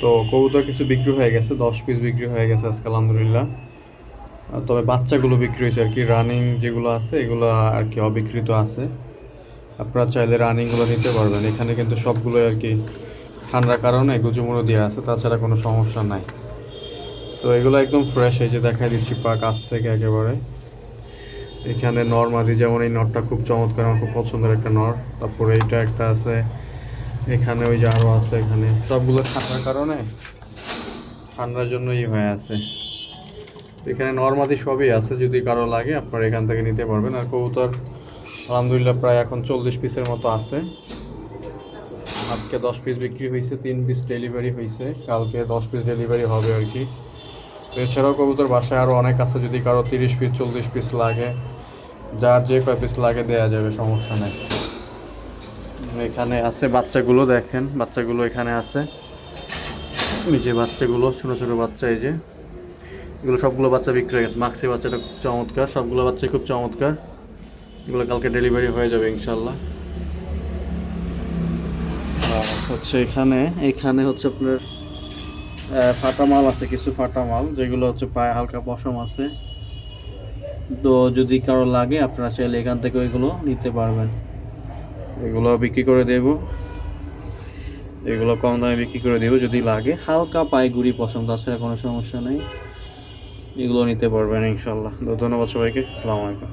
তো কবুতর কিছু বিক্রি হয়ে গেছে, দশ পিস বিক্রি হয়ে গেছে আজকে আলহামদুলিল্লাহ। তবে বাচ্চাগুলো বিক্রি হয়েছে আর কি রানিং যেগুলো আছে, এগুলো আর কি অবিকৃত আছে। আপনারা চাইলে রানিংগুলো নিতে পারবেন, এখানে কিন্তু সবগুলো আর কি ঠান্ডার কারণে গুজুমুড়ো দেওয়া আছে, তাছাড়া কোনো সমস্যা নাই। তো এগুলো একদম ফ্রেশ এই যে দেখাই দিচ্ছি পা কাছ থেকে একেবারে। এখানে নর মাদি, যেমন এই নরটা খুব চমৎকার, আমার খুব পছন্দের একটা নর। তারপরে এইটা একটা আছে এখানে ওই যে আছে এখানে। সবগুলো ঠান্ডার কারণে ঠান্ডার জন্যই হয়ে আছে। এখানে নর্মাদি সবই আছে, যদি কারও লাগে আপনারা এখান থেকে নিতে পারবেন। আর কবুতর, আলহামদুলিল্লাহ প্রায় এখন চল্লিশ পিসের মতো আছে। আজকে দশ পিস বিক্রি হয়েছে, তিন পিস ডেলিভারি হয়েছে। কালকে দশ পিস ডেলিভারি হবে আর কি। এছাড়াও কবুতর বাসায় আরও অনেক আছে, যদি কারও তিরিশ পিস চল্লিশ পিস লাগে, যার যে কয় পিস লাগে দেওয়া যাবে, সমস্যা নেই। এখানে আছে বাচ্চাগুলো, দেখেন, বাচ্চাগুলো এখানে আছে। এই যে বাচ্চাগুলো, ছোটো ছোটো বাচ্চা এই যে। এগুলো সবগুলো বাচ্চা বিক্রি হয়ে গেছে। মাক্সি বাচ্চাটা খুব চমৎকার। সবগুলো বাচ্চাই খুব চমৎকার। এগুলো কালকে ডেলিভারি হয়ে যাবে ইনশাল্লাহ হচ্ছে এখানে এখানে হচ্ছে আপনার ফাটা মাল আছে, কিছু ফাটা মাল যেগুলো হচ্ছে পায়ে হালকা পশম আছে। তো যদি কারও লাগে, আপনারা চাইলে এখান থেকে ওইগুলো নিতে পারবেন। এগুলো বিক্রি করে দেব। এগুলো কম দামে বিক্রি করে দেব যদি লাগে। হালকা পাইগুড়ি পছন্দ, তাছাড়া কোনো সমস্যা নেই। এগুলো নিতে পারবেন ইনশাল্লাহ। ধন্যবাদ সবাইকে। আসসালামু আলাইকুম।